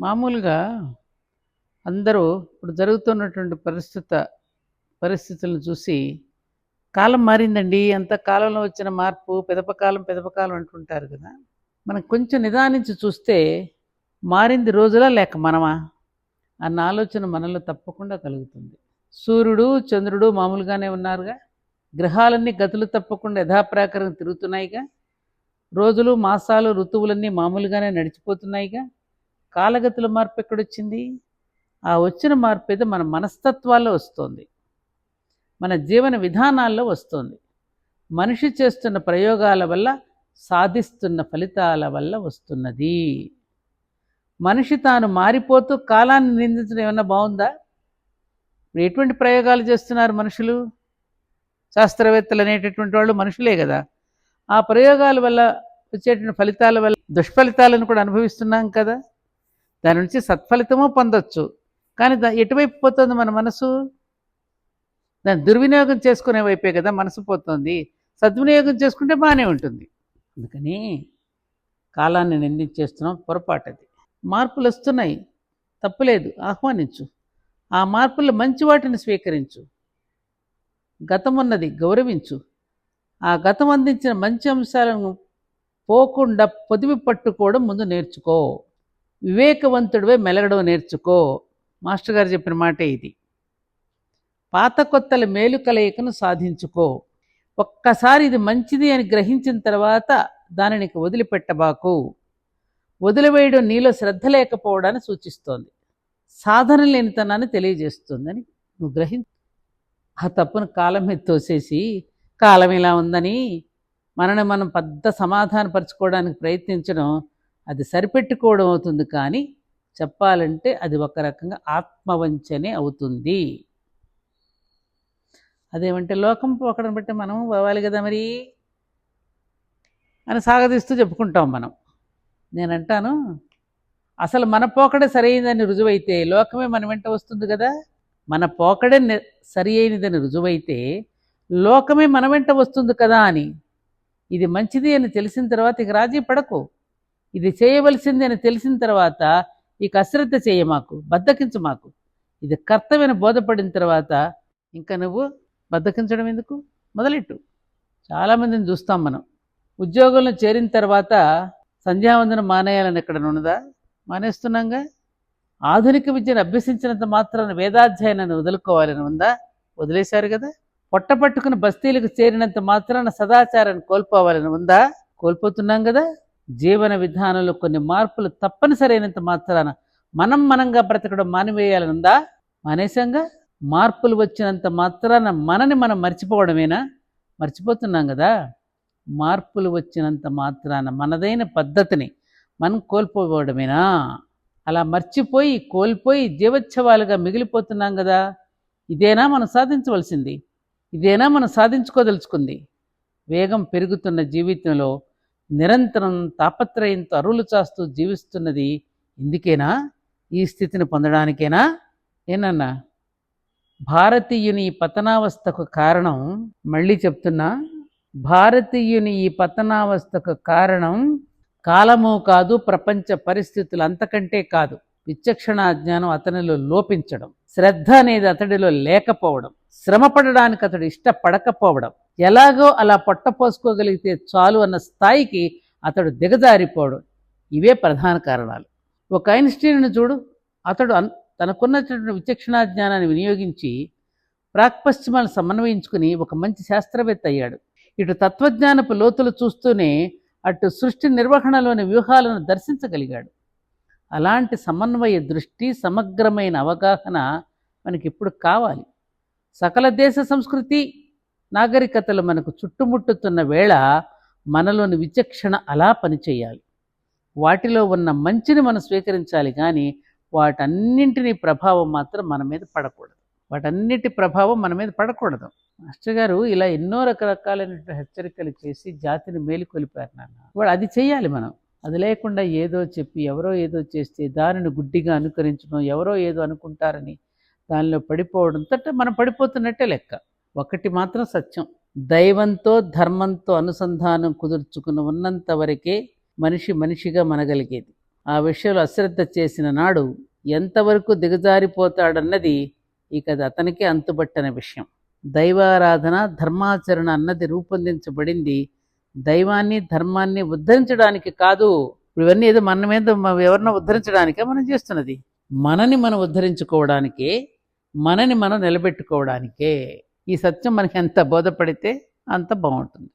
మామూలుగా అందరూ ఇప్పుడు జరుగుతున్నటువంటి పరిస్థిత పరిస్థితులను చూసి కాలం మారిందండి అంత కాలంలో వచ్చిన మార్పు పెదపకాలం పెదపకాలం అంటుంటారు కదా. మనం కొంచెం నిదానించి చూస్తే మారింది రోజులా లేక మనమా అన్న ఆలోచన మనలో తప్పకుండా కలుగుతుంది. సూర్యుడు చంద్రుడు మామూలుగానే ఉన్నారుగా. గ్రహాలన్నీ గతులు తప్పకుండా యథాప్రాకారం తిరుగుతున్నాయిగా. రోజులు మాసాలు ఋతువులన్నీ మామూలుగానే నడిచిపోతున్నాయిగా. కాలగతుల మార్పు ఎక్కడొచ్చింది? ఆ వచ్చిన మార్పు ఏదో మన మనస్తత్వాల్లో వస్తుంది. మన జీవన విధానాల్లో వస్తుంది. మనిషి చేస్తున్న ప్రయోగాల వల్ల సాధిస్తున్న ఫలితాల వల్ల వస్తున్నది. మనిషి తాను మారిపోతూ కాలాన్ని నిందించడం ఏమన్నా బాగుందా? ఎటువంటి ప్రయోగాలు చేస్తున్నారు మనుషులు? శాస్త్రవేత్తలు అనేటటువంటి వాళ్ళు మనుషులే కదా. ఆ ప్రయోగాల వల్ల వచ్చేటువంటి ఫలితాల వల్ల దుష్ఫలితాలను కూడా అనుభవిస్తున్నాం కదా. దాని నుంచి సత్ఫలితము పొందొచ్చు. కానీ దా ఎటువైపు పోతుంది మన మనసు? దాన్ని దుర్వినియోగం చేసుకునే వైపే కదా మనసు పోతుంది. సద్వినియోగం చేసుకుంటే బాగానే ఉంటుంది. అందుకని కాలాన్ని నిందించేస్తున్నాం పొరపాటు అది మార్పులు వస్తున్నాయి. తప్పులేదు ఆహ్వానించు. ఆ మార్పుల్లో మంచి వాటిని స్వీకరించు. గతం ఉన్నది గౌరవించు. ఆ గతం అందించిన మంచి అంశాలను పోకుండా పొదివి పట్టుకోవడం ముందు నేర్చుకో. వివేకవంతుడివే మెలగడం నేర్చుకో. మాస్టర్ గారు చెప్పిన మాటే ఇది. పాత కొత్తల మేలు కలయికను సాధించుకో. ఒక్కసారి ఇది మంచిది అని గ్రహించిన తర్వాత దానిని వదిలిపెట్టబాకు. వదిలివేయడం నీలో శ్రద్ధ లేకపోవడాన్ని సూచిస్తోంది. సాధన లేనితనాన్ని తెలియజేస్తుందని నువ్వు గ్రహి ఆ తప్పును కాలం మీద తోసేసి కాలం ఇలా ఉందని మనని మనం పెద్ద సమాధానపరచుకోవడానికి ప్రయత్నించడం అది సరిపెట్టుకోవడం అవుతుంది కానీ చెప్పాలంటే అది ఒక రకంగా ఆత్మవంచనే అవుతుంది. అదేమంటే లోకం పోకడం బట్టి మనం పోవాలి కదా మరి? అని సాగదీస్తూ చెప్పుకుంటాం మనం. నేనంటాను అసలు మన పోకడే సరైనదని రుజువైతే లోకమే మన వెంట వస్తుంది కదా? మన పోకడే సరి అయినదని రుజువైతే లోకమే మన వెంట వస్తుంది కదా అని. ఇది మంచిది అని తెలిసిన తర్వాత ఇక రాజీ పడకు. ఇది చేయవలసింది అని తెలిసిన తర్వాత ఈ అశ్రద్ధ చేయ మాకు బద్దకించు మాకు. ఇది కర్తవ్యని బోధపడిన తర్వాత ఇంకా నువ్వు బద్దకించడం ఎందుకు? మొదలెట్టు. చాలామందిని చూస్తాం మనం. ఉద్యోగంలో చేరిన తర్వాత సంధ్యావందనం మానేయాలని ఎక్కడ ఉన్నదా? మానేస్తున్నాంగా? ఆధునిక విద్యను అభ్యసించినంత మాత్రాన వేదాధ్యయనాన్ని వదులుకోవాలని ఉందా? వదిలేశారు కదా? పొట్ట పట్టుకుని బస్తీలకు చేరినంత మాత్రాన సదాచారాన్ని కోల్పోవాలని ఉందా? కోల్పోతున్నాం కదా? జీవన విధానంలో కొన్ని మార్పులు తప్పనిసరైనంత మాత్రాన మనం మనంగా బ్రతకడం మానివేయాలనుందా? ఉందా మార్పులు వచ్చినంత మాత్రాన మనని మనం మర్చిపోవడమేనా? మర్చిపోతున్నాం కదా మార్పులు వచ్చినంత మాత్రాన మనదైన పద్ధతిని మనం కోల్పోవడమేనా? అలా మర్చిపోయి కోల్పోయి జీవోత్సవాలుగా మిగిలిపోతున్నాం కదా ఇదేనా మనం సాధించవలసింది? ఇదేనా మనం సాధించుకోదలుచుకుంది? వేగం పెరుగుతున్న జీవితంలో నిరంతరం తాపత్రయంతో అరువులు చాస్తూ జీవిస్తున్నది ఇందుకేనా? ఈ స్థితిని పొందడానికేనా? ఏనన్నా? భారతీయుని ఈ పతనావస్థకు కారణం మళ్ళీ చెప్తున్నా. భారతీయుని ఈ పతనావస్థకు కారణం కాలము కాదు ప్రపంచ పరిస్థితులు అంతకంటే కాదు. విచక్షణ జ్ఞానం అతనిలో లోపించడం శ్రద్ధ అనేది అతడిలో లేకపోవడం శ్రమపడడానికి అతడు ఇష్టపడకపోవడం ఎలాగో అలా పొట్టపోసుకోగలిగితే చాలు అన్న స్థాయికి అతడు దిగజారిపోవడం ఇవే ప్రధాన కారణాలు. ఒక ఐన్స్టీన్ను చూడు. అతడు అన్ తనకున్నటువంటి విచక్షణా జ్ఞానాన్ని వినియోగించి ప్రాక్పశ్చిమాలను సమన్వయించుకుని ఒక మంచి శాస్త్రవేత్త అయ్యాడు. ఇటు తత్వజ్ఞానపు లోతులు చూస్తూనే అటు సృష్టి నిర్వహణలోని వ్యూహాలను దర్శించగలిగాడు. అలాంటి సమన్వయ దృష్టి సమగ్రమైన అవగాహన మనకి ఇప్పుడు కావాలి. సకల దేశ సంస్కృతి నాగరికతలు మనకు చుట్టుముట్టుతున్న వేళ మనలోని విచక్షణ అలా పనిచేయాలి. వాటిలో ఉన్న మంచిని మనం స్వీకరించాలి కానీ వాటన్నింటినీ ప్రభావం మాత్రం మన మీద పడకూడదు. వాటన్నిటి ప్రభావం మన మీద పడకూడదు. మాస్టర్ గారు ఇలా ఎన్నో రకరకాలైన హెచ్చరికలు చేసి జాతిని మేలుకొలిపారు నాన్న. వాడు అది చేయాలి మనం. అది లేకుండా ఏదో చెప్పి ఎవరో ఏదో చేస్తే దానిని గుడ్డిగా అనుకరించడం ఎవరో ఏదో అనుకుంటారని దానిలో పడిపోవడం తట్ట మనం పడిపోతున్నట్టే లెక్క. ఒకటి మాత్రం సత్యం. దైవంతో ధర్మంతో అనుసంధానం కుదుర్చుకుని ఉన్నంత వరకే మనిషి మనిషిగా మనగలిగేది. ఆ విషయంలో అశ్రద్ధ చేసిన నాడు ఎంతవరకు దిగజారిపోతాడన్నది ఇక అది అతనికే అంతుబట్టని విషయం. దైవారాధన ధర్మాచరణ అన్నది రూపొందించబడింది. దైవాన్ని ధర్మాన్ని ఉద్ధరించడానికి కాదు ఇప్పుడు ఇవన్నీ ఏదో మన మీద మ- ఎవరినో ఉద్ధరించడానికే మనం చేస్తున్నది. మనని మనం ఉద్ధరించుకోవడానికే మనని మనం నిలబెట్టుకోవడానికే. ఈ సత్యం మనకి ఎంత బోధపడితే అంత బాగుంటుంది.